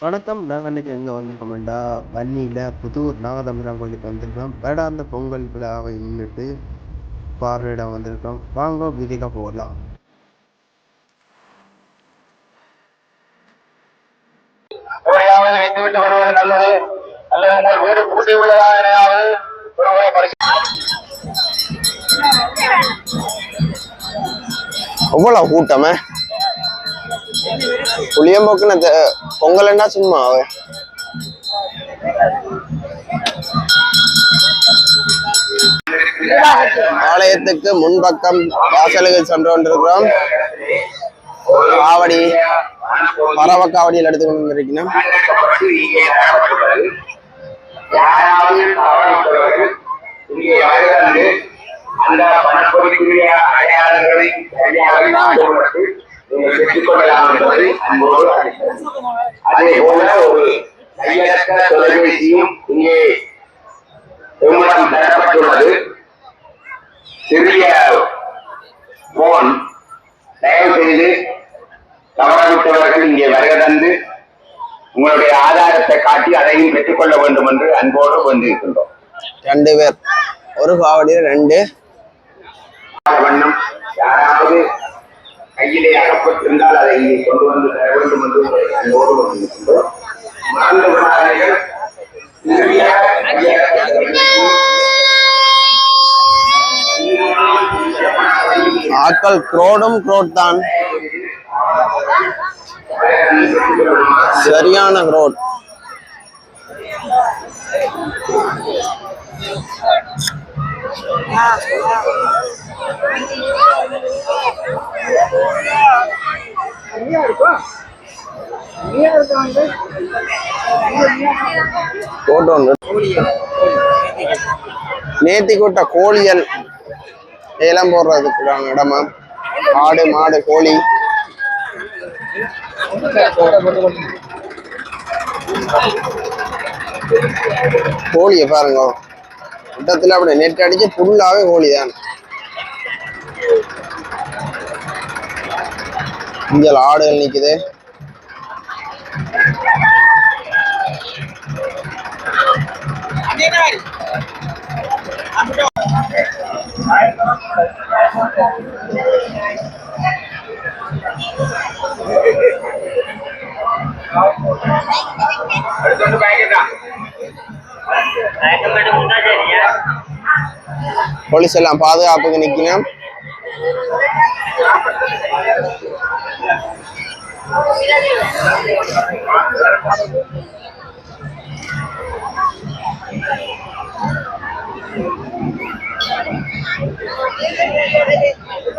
வணக்கம் நாங்கள் இன்னைக்கு எங்கே வந்திருக்கோம்டா வன்னியில் புதூர் நாகதம்பிரான் கோயிலுக்கு வந்திருக்கோம். வேடாந்த பொங்கல் விழாவை முன்னிட்டு பார்வையிட வந்திருக்கோம். வாங்க வீதியில் போகலாம். வைத்துவிட்டு வருவது நல்லது. அல்லது உங்கள் வீடு பூட்டி உள்ளதா எனையாவது எவ்வளவு கூட்டமே? புளியம்போக்குன்னு பொங்கல்னா சும்மா அவ ஆலயத்துக்கு முன்பக்கம் வாசலுக்கு சென்று கொண்டிருக்கிறோம் காவடி பரவ காவடியில் எடுத்து கொண்டிருக்கணும் அந்த அடையாளங்களை என்பதை அன்போடு அதே போல ஒரு தொலைபேசியும் இங்கே உங்களிடம் தரப்பட்டுள்ளது சிறிய போன் தயவு செய்து தவறவிட்டவர்கள் இங்கே வருகை தந்து உங்களுடைய ஆதாரத்தை காட்டி அதையும் பெற்றுக்கொள்ள வேண்டும் என்று அன்போடு வந்திருக்கின்றோம் ரெண்டு பேர். ஒரு காவடியில் ரெண்டு. வண்ணம்? யாராவது கையிலே அகப்பட்டிருந்தால் அதை இங்கே கொண்டு வந்து தர வேண்டும் என்று அன்போடு வந்திருக்கின்றோம் மறந்து விடாதீர்கள். ஆக்கள் குரோடும் குரோட் தான் சரியான குரோட். போட்டோ நேத்தி கூட்ட கோழியல் ஏலம் போடுறதுக்கு இடமா ஆடு மாடு கோழி. கோழியை பாருங்க. இடத்துல அப்படி நெட் அடிச்சு புல்லாவே கோழி தான் இங்கே ஆடுகள் நிக்குது. பாக்கெட்டா போலீஸ் எல்லாம் பாதுகாப்புக்கு நிக்கணும்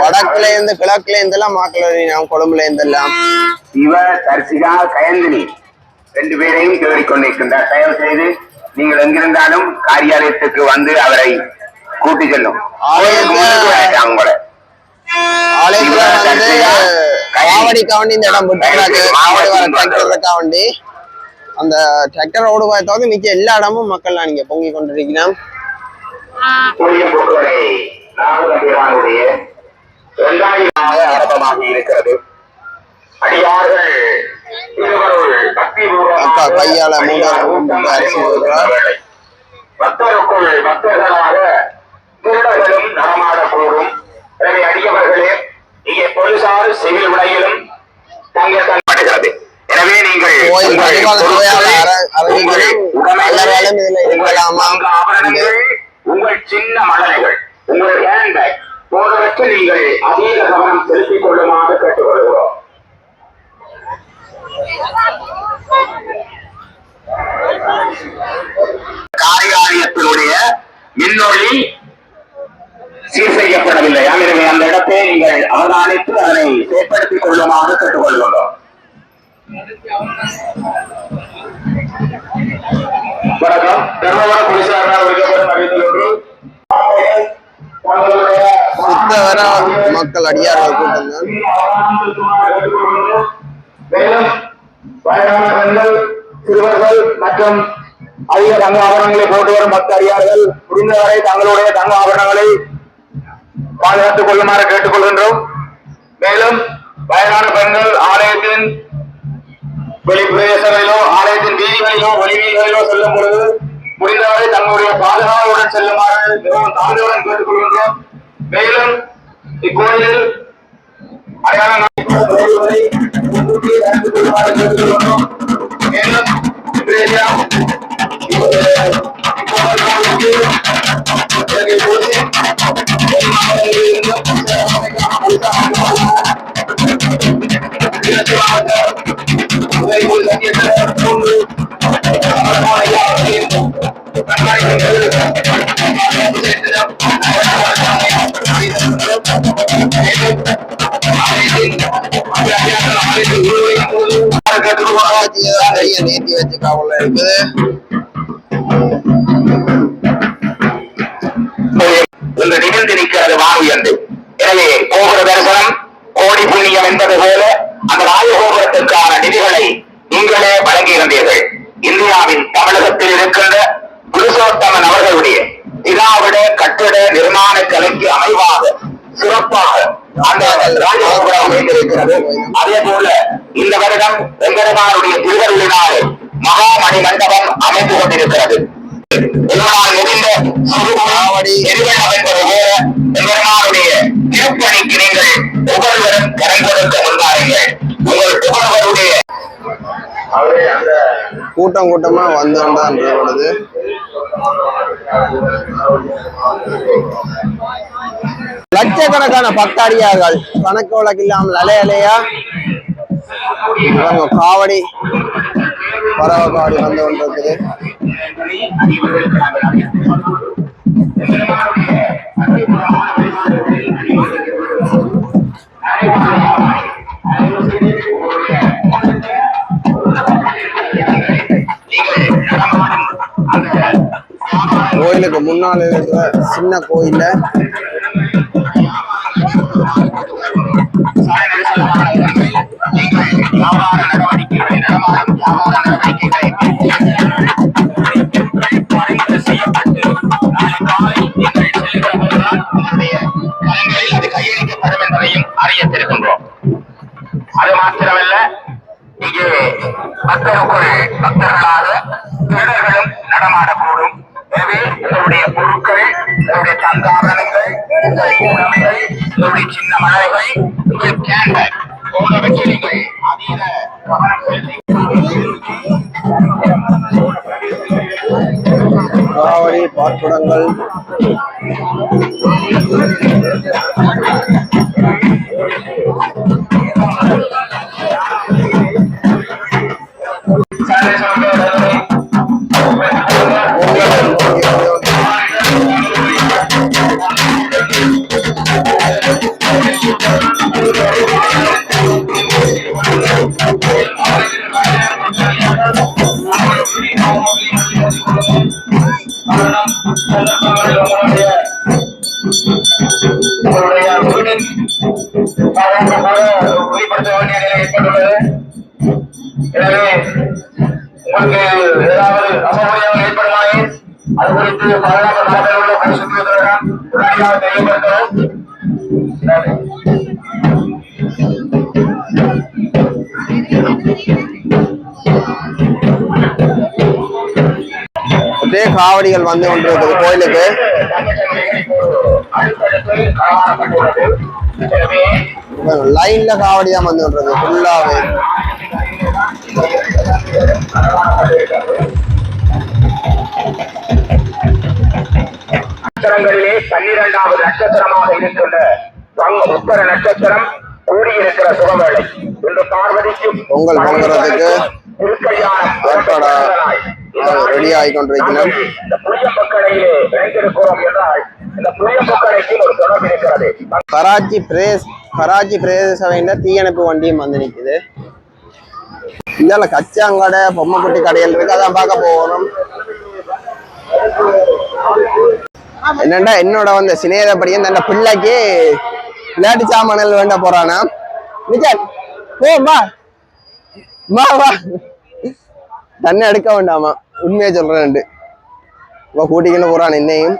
வடக்குல இருந்து கிழக்குல இருந்து எல்லாம் மாக்கள் வருகிறோம் கொழும்புல இருந்து எல்லாம் சிவ தர்சிகா கயந்தினி ரெண்டு பேரையும் தேடிக் கொண்டிருக்கின்றார் தயவு செய்து நீங்கள் எங்கிருந்தாலும் காரியாலயத்துக்கு வந்து அவரை கூட்டி செல்லும். ஆலயத்துல- உங்களை ஆலயத்துல வந்து காவடிக்காக வேண்டி இந்த இடம் விட்டுறாங்க காவடி வர டிராக்டருக்காக வேண்டி அந்த டிராக்டர் ஓடு தவிர மிச்ச எல்லா இடமும் மக்கள் நீங்க பொங்கி கொண்டிருக்கிறோம் இரண்டாயிரமாக ஆரம்பமாகி இருக்கிறது. அடியார்கள் அக்கா கையால மூணு அரிசி. பக்தருக்குள் பக்தர்களாக திருடர்களும் நடமாடக்கூடும். எனவே அடியவர்களே இங்கே போலீசார் சிவில் உடையிலும் தங்க தங்கப்படுகிறது. எனவே நீங்கள் உங்கள் சின்ன மடலைகள் உங்கள் ஹேண்ட்பேக் போன்றவற்றை நீங்கள் அதீத கவனம் செலுத்திக் கொள்ளுமாறு கேட்டுக்கொள்கிறோம். காரியாலயத்தினுடைய மின்னொளி சீர் செய்யப்படவில்லை. எனவே அந்த இடத்தை நீங்கள் அவதானித்து அதனை செயற்படுத்திக் கொள்ளுமாறு கேட்டுக்கொள்கிறோம். வணக்கம். தர்மபுரம் போலீசார் ஒழிக்கப்படும் அறிவித்தல் ஒன்று தங்களுடைய மக்கள் அடியார்கள் கூட்டம் தான் மேலும் வயதான பெண்கள் சிறுவர்கள் மற்றும் அதிக தங்க ஆபரணங்களை போட்டு வரும் பக்த அடியார்கள் முடிந்தவரை தங்களுடைய தங்க ஆபரணங்களை பாதுகாத்துக் கொள்ளுமாறு கேட்டுக்கொள்கின்றோம் மேலும் வயதான பெண்கள் ஆலயத்தின் வெளிப்பிரதேசங்களிலோ ஆலயத்தின் வீதிகளிலோ வெளிவீதிகளிலோ செல்லும் பொழுது முடிந்தவரை தங்களுடைய பாதுகாவலுடன் செல்லுமாறு மிகவும் தாழ்வுடன் கேட்டுக்கொள்கின்றோம். மேலும் இக்கோயிலில் அடையாளம் காணப்படுவதை முன்கூட்டியே மேலும் நீட்டி வச்சு காவல இருக்குது இன்று நிகழ்ந்திருக்கிறது வானுயர்ந்து எனவே கோபுர தரிசனம் கோடி புண்ணியம் என்பது போல அந்த ராஜகோபுரத்திற்கான நிதிகளை நீங்களே வழங்கியிருந்தீர்கள். இந்தியாவின் தமிழகத்தில் இருக்கின்ற புருஷோத்தமன் அவர்களுடைய திராவிட கட்டிட நிர்மாண கலைக்கு அமைவாக சிறப்பாக அந்த ராஜகோபுரம் அமைந்திருக்கிறது. அதே போல இந்த வருடம் வெங்கடமாருடைய திருவருளினாலே மகாமணி மண்டபம் அமைந்து கொண்டிருக்கிறது. உங்களால் முடிந்த சிறுபாவடி எரிவெள்ளம் என்பது போல எம்பெருமானுடைய திருப்பணிக்கு நீங்கள் ஒவ்வொருவரும் கரம் கொடுக்க முன்வாருங்கள் உங்கள் ஒவ்வொருவருடைய அந்த கூட்டம் கூட்டமா வந்தான் கொண்டுதான் லட்சக்கணக்கான பக்தாடியார்கள் கணக்கு வழக்கு இல்லாமல் அலை அலையா இவங்க காவடி பறவை காவடி வந்து கொண்டிருக்குது. முன்னால் இருக்கிற சின்ன கோயில கையளிக்கப்படும் என்பதையும் அறியத்திருக்கின்றோம். அது மாத்திரமல்ல இங்கே மக்களுக்குள் காவடி பாட்டுடங்கள். உங்களுடைய வீட்டின் வெளிப்படுத்த வேண்டிய நிலை ஏற்பட்டுள்ளது எனவே உங்களுக்கு ஏதாவது அசௌகரியம் ஏற்படுமாயின் அது குறித்து பாதுகாப்பு தலைமையில் உள்ள பரிசுத்திரம் உடனடியாக தெரியப்படுத்தவும் நன்றி. அப்படியே காவடிகள் வந்து கொண்டிருக்குது. கோயிலுக்கு. அடுத்தடுத்து லைன்ல காவடி தான் வந்து கொண்டிருக்கு ஃபுல்லாவே. நட்சத்திரங்களிலே பன்னிரெண்டாவது நட்சத்திரமாக இருக்கின்ற உத்தர நட்சத்திரம் கூடியிருக்கிற சுகவேளை. இன்று பார்வதிக்கும் பொங்கல் பொங்குறதுக்கு திருக்கல்யாணம். ரெடி ஆகி கொண்டிருக்கிறோம் இந்த புளியம்பக்கடையிலே இணைந்திருக்கிறோம் என்றால் இந்த புளியம்பக்கடைக்கு ஒரு தொடர்பு இருக்கிறது. கராச்சி பிரேஸ் கராச்சி பிரதேச சபையில தீயணைப்பு வண்டியும் வந்து நிக்குது. இந்தால கச்சாங்கடை பொம்மைக்குட்டி கடைகள் இருக்கு. அதான் பார்க்க போகணும் என்னண்டா என்னோட வந்த சிநேகப்படி அந்த பிள்ளைக்கு விளையாட்டு சாமான்கள் வேண்ட போறானா? போ வா. வா வா. தண்ணி எடுக்க வேண்டாமா? உண்மையை சொல்றேன் இப்போ கூட்டிக்கின்னு போறான் என்னையும்.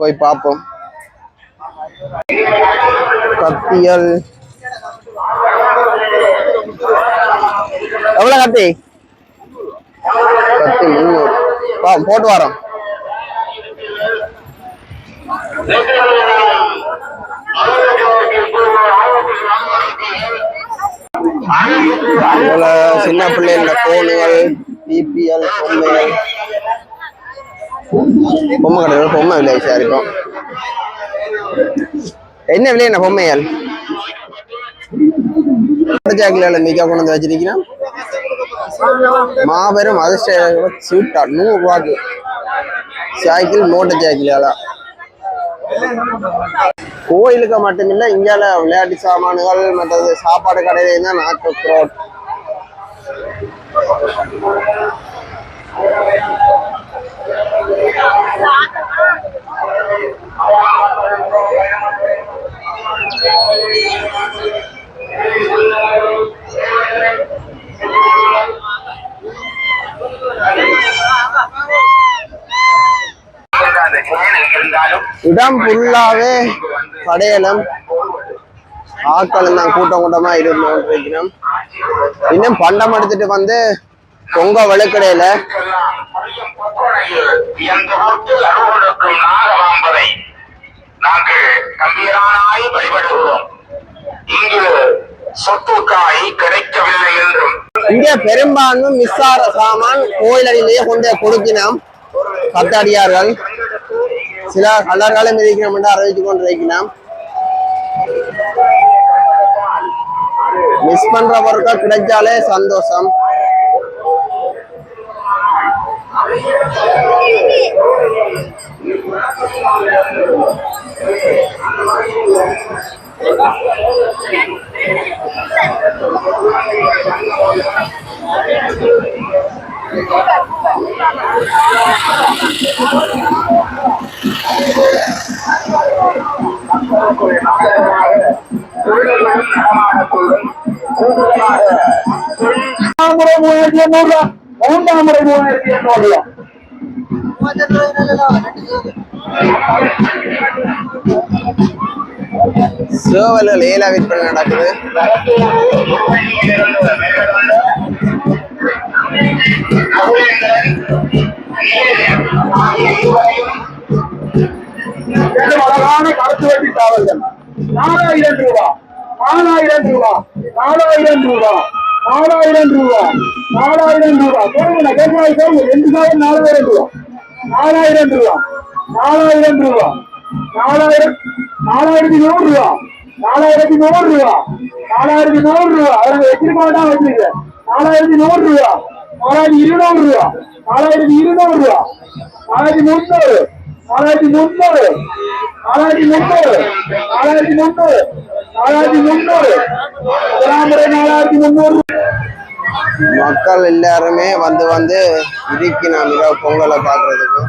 போய் பார்ப்போம். கத்தியல். எவ்வளோ கத்தி? கத்தி முந்நூறு. வா போட்டு வரோம். சின்ன பிள்ளைங்கள போனுகள் பிபிஎல் பொம்மை. பொம்மை கடையில் பொம்மை விலை இருக்கும். என்ன விலை என்ன ஜாக்கில மிக கொண்டு வந்து வச்சிருக்கிறேன் மாபெரும் அதிர்ஷ்ட சூட்டா நூறு ரூபாய்க்கு. சைக்கிள் மோட்டர் சைக்கிள் கோயிலுக்கு மட்டுமில்ல இந்தியாவில் விளையாட்டு சாமான்கள் மற்றது சாப்பாடு கடையில தான் நாக்கு இடம் ஃபுல்லாவே கடையலும் ஆட்களும் தான் கூட்டம் கூட்டமா இருந்து கொண்டிருக்கிறோம் இன்னும் பண்டம் எடுத்துட்டு வந்து பொங்க நாகவாம்பரை நாங்கள் கம்பீரானாய் வழிபடுகிறோம். இங்கு சொத்துக்காய் கிடைக்கவில்லை என்றும். இங்க பெரும்பான்மை மின்சார சாமான் கோயிலடியிலேயே கொண்டு போய் கொடுக்கணும் கத்தாடியார்கள் சில கலர்களும் இருக்கிறோம் என்று அறிவித்து கொண்டிருக்கிறோம். மிஸ் பண்றவருக்கு கிடைச்சாலே சந்தோஷம். மூன்றாம் முறை மூவாயிரத்தி எண்ணூறு மூன்றாம் முறை மூவாயிரத்தி எண்ணூறு சேவல்கள் ஏல விற்பனை நடக்குது அழகான கருத்து வட்டி தாவல்கள் நாலாயிரம் ரூபா. நாலாயிரம் ரூபா. நாலாயிரம் ரூபா. நாலாயிரம் ரூபா. நாலாயிரம் ரூபா. சொல்லுங்க கேட்கலாம் சொல்லுங்க ரெண்டு சாயம் நாலாயிரம் ரூபா. நாலாயிரம் ரூபா. நாலாயிரம் ரூபா. நாலாயிரம் நாலாயிரத்தி நூறு ரூபா. நாலாயிரத்தி நூறு ரூபா. நாலாயிரத்தி நூறு ரூபா. அவங்க வச்சிருக்க? வச்சிருக்கேன் நாலாயிரத்தி நூறு ரூபா. நாலாயிரத்தி இருநூறு ரூபா. நாலாயிரத்தி இருநூறு ரூபா. நாலாயிரத்தி முன்னூறு நாலாயிரத்தி முன்னூறு. நாலாயிரத்தி முன்னூறு. நாலாயிரத்தி முன்னூறு. நாலாயிரத்தி முன்னூறு. கிராமரை நாலாயிரத்தி முன்னூறு. மக்கள் எல்லாருமே வந்து வந்து இருக்கணும் இரவு பொங்கலை பார்க்கறதுக்கு.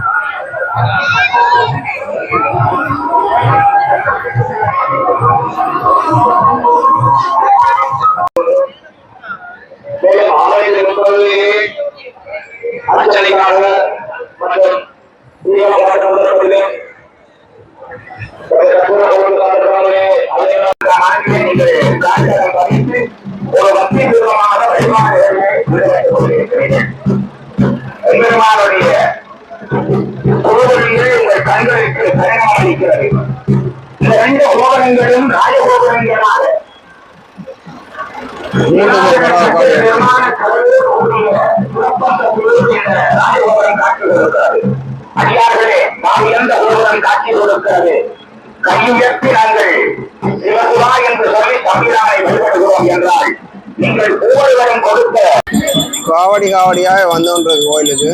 இந்த ரெண்டு கோபுரங்களும் ராஜகோபுரங்களாக அடியார்களே நாம் எந்த ஒருவன் காட்சி கொடுக்கிறது கையுயர்த்தி நாங்கள் சிவசிவா என்று சொல்லி தமிழானை வழிபடுகிறோம் என்றால் நீங்கள் ஒவ்வொருவரும் கொடுத்த காவடி காவடியாக வந்தோன்றது கோயிலுக்கு.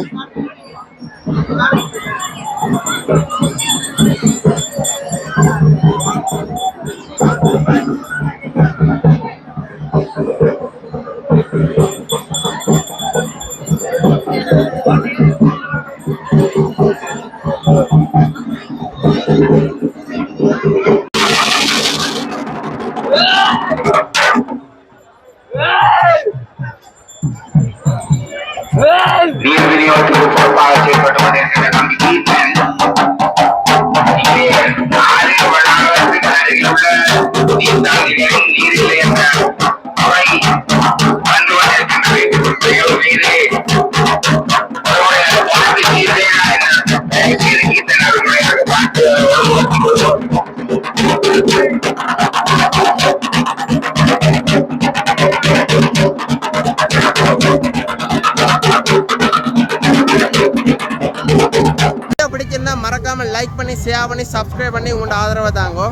பிடிச்சிருந்தா மறக்காம லைக் பண்ணி ஷேர் பண்ணி சப்ஸ்கிரைப் பண்ணி உங்களோட ஆதரவை தாங்கோ.